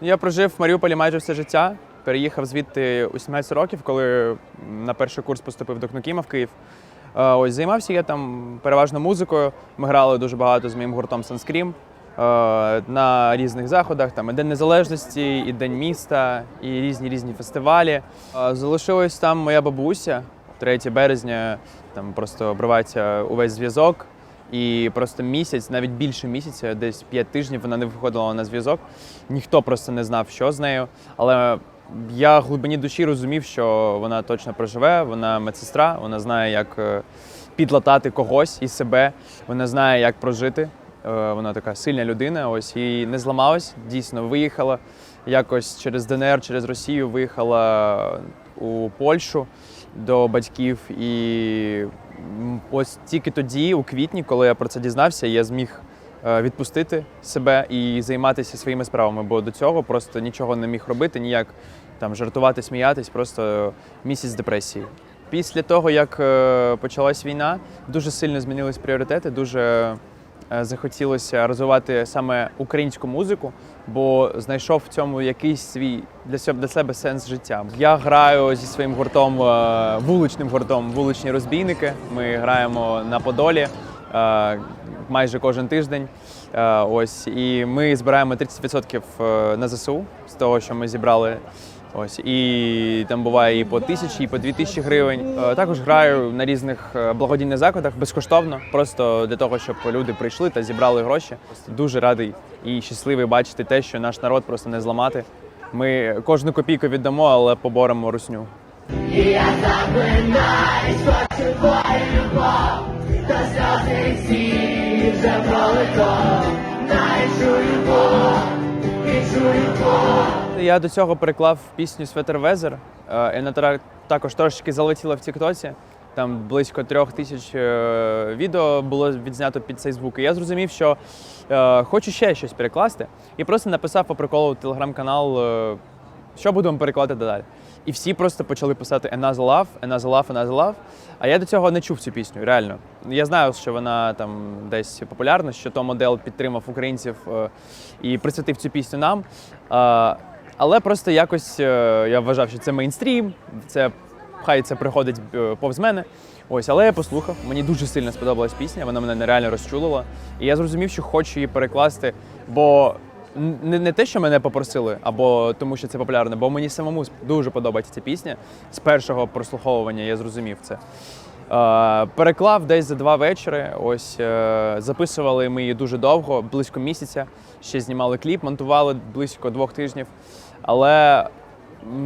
Я прожив в Маріуполі майже все життя. Переїхав звідти у 17 років, коли на перший курс поступив до КНУКІМа в Київ. Е, Ось займався я там переважно музикою. Ми грали дуже багато з моїм гуртом Санскрім на різних заходах. Там і День Незалежності, і День міста, і різні різні фестивалі. Е, Залишилась там моя бабуся. 3 березня там просто обривається увесь зв'язок. І просто місяць, навіть більше місяця, десь 5 тижнів вона не виходила на зв'язок. Ніхто просто не знав, що з нею. Але я в глибині душі розумів, що вона точно проживе, вона медсестра, вона знає, як е, підлатати когось і себе, вона знає, як прожити. Е, Вона така сильна людина, ось і не зламалась, дійсно виїхала якось через ДНР, через Росію, виїхала у Польщу до батьків. І ось тільки тоді, у квітні, коли я про це дізнався, я зміг е, відпустити себе і займатися своїми справами, бо до цього просто нічого не міг робити, ніяк там жартувати, сміятись, просто місяць депресії. Після того, як е, почалась війна, дуже сильно змінились пріоритети, дуже захотілося розвивати саме українську музику, бо знайшов в цьому якийсь свій для себе, для себе сенс життя. Я граю зі своїм гуртом, е, вуличним гуртом Вуличні розбійники. Ми граємо на Подолі е, майже кожен тиждень. Е, Ось і ми збираємо 30% е, на ЗСУ з того, що ми зібрали. Ось і там буває і по тисячі, і по дві тисячі гривень. Е, Також граю на різних е, благодійних закладах безкоштовно, просто для того, щоб люди прийшли та зібрали гроші. Дуже радий і щасливий бачити те, що наш народ просто не зламати. Ми кожну копійку віддамо, але поборемо русню. Я до цього переклав пісню Светервезер. і Вона також трошечки залетіла в Тіктоці. Там близько трьох тисяч е, відео було відзнято під цей звук. І я зрозумів, що е, хочу ще щось перекласти. І просто написав по приколу телеграм-канал, е, що будемо перекладати далі. І всі просто почали писати Another Love, Another Love, Another Love. А я до цього не чув цю пісню, реально. Я знаю, що вона там десь популярна, що Том Одел підтримав українців е, і присвятив цю пісню нам. Але просто якось е, я вважав, що це мейнстрім, це хай це приходить е, повз мене. Ось, але я послухав. Мені дуже сильно сподобалась пісня, вона мене нереально розчулила. І я зрозумів, що хочу її перекласти, бо не, не те, що мене попросили, або тому, що це популярно, бо мені самому дуже подобається ця пісня. З першого прослуховування я зрозумів це. Е, переклав десь за два вечори. Ось е, записували ми її дуже довго, близько місяця. Ще знімали кліп, монтували близько двох тижнів. Але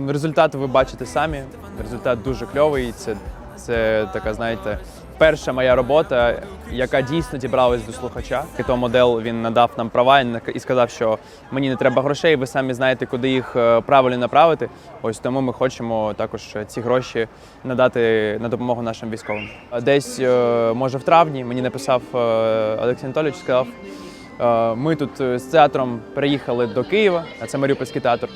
результат ви бачите самі. Результат дуже кльовий. Це, це така, знаєте, перша моя робота, яка дійсно дібралась до слухача. Кито модел він надав нам права і сказав, що мені не треба грошей, ви самі знаєте, куди їх е, правильно направити. Ось тому ми хочемо також ці гроші надати на допомогу нашим військовим. Десь е, може в травні мені написав е, Олексій Анатолійович, сказав. Ми тут з театром приїхали до Києва, а це Маріупольський театр.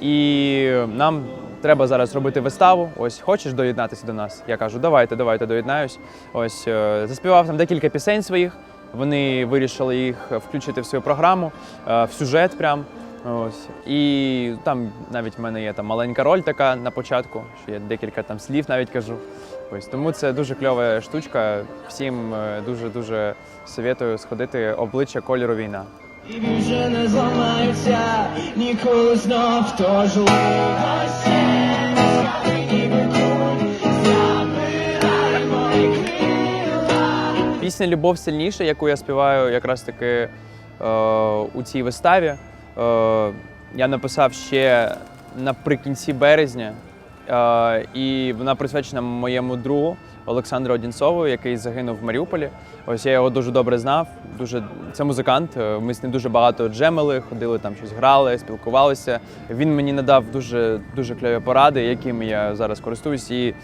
І нам треба зараз робити виставу. Ось хочеш доєднатися до нас? Я кажу, давайте, давайте доєднаюсь. Ось е, заспівав там декілька пісень своїх. Вони вирішили їх включити в свою програму, е, в сюжет прям. Ось. І там навіть в мене є там маленька роль така на початку, що я декілька там слів навіть кажу. Ось тому це дуже кльова штучка. Всім дуже дуже советую сходити обличчя кольору війна. І вже не зламаються ніколи знов крила. Пісня Любов сильніша, яку я співаю якраз таки е, у цій виставі. Е, я написав ще наприкінці березня, і вона присвячена моєму другу Олександру Одінцову, який загинув в Маріуполі. Ось я його дуже добре знав. Дуже це музикант. е, Ми з ним дуже багато джемили, ходили там щось грали, спілкувалися. Він мені надав дуже дуже кльові поради, якими я зараз користуюсь. І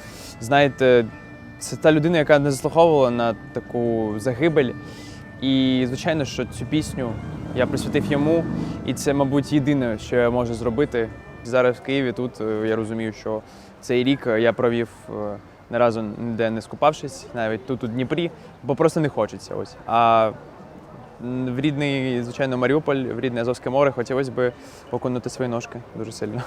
знаєте, це та людина, яка не заслуговувала на таку загибель. І звичайно, що цю пісню я присвятив йому, і це, мабуть, єдине, що я можу зробити зараз в Києві. Тут е, я розумію, що цей рік я провів е, не разу ніде не скупавшись, навіть тут у Дніпрі, бо просто не хочеться. Ось. А в рідний, звичайно, Маріуполь, в рідне Азовське море. Хотілося б окунути свої ножки дуже сильно.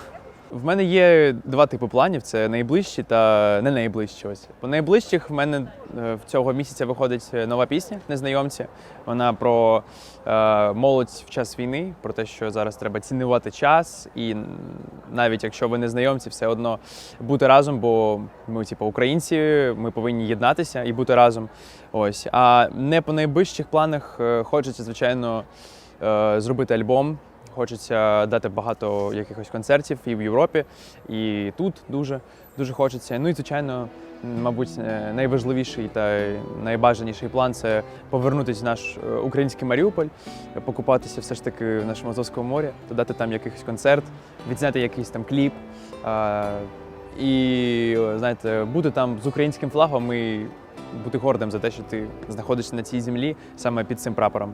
В мене є два типи планів: це найближчі та не найближчі. Ось по найближчих в мене е, в цього місяця виходить нова пісня Незнайомці. Вона про е, молодь в час війни, про те, що зараз треба цінувати час, і навіть якщо ви незнайомці, все одно бути разом, бо ми, типу, українці, ми повинні єднатися і бути разом. Ось а не по найближчих планах е, хочеться, звичайно, е, зробити альбом. Хочеться дати багато якихось концертів і в Європі, і тут дуже дуже хочеться. Ну і звичайно, мабуть, е, найважливіший та найбажаніший план це повернутися в наш е, український Маріуполь, покупатися все ж таки в нашому Азовському морі, та дати там якийсь концерт, відзняти якийсь там кліп. І знаєте, бути там з українським флагом і бути гордим за те, що ти знаходишся на цій землі саме під цим прапором.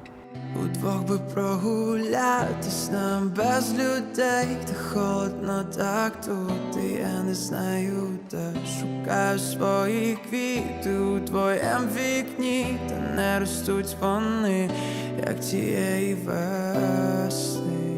Удвох би прогулятись нам без людей, та холодно так тут, і я не знаю, де шукаю свої квіти у твоєм вікні, та не ростуть вони, як тієї весни.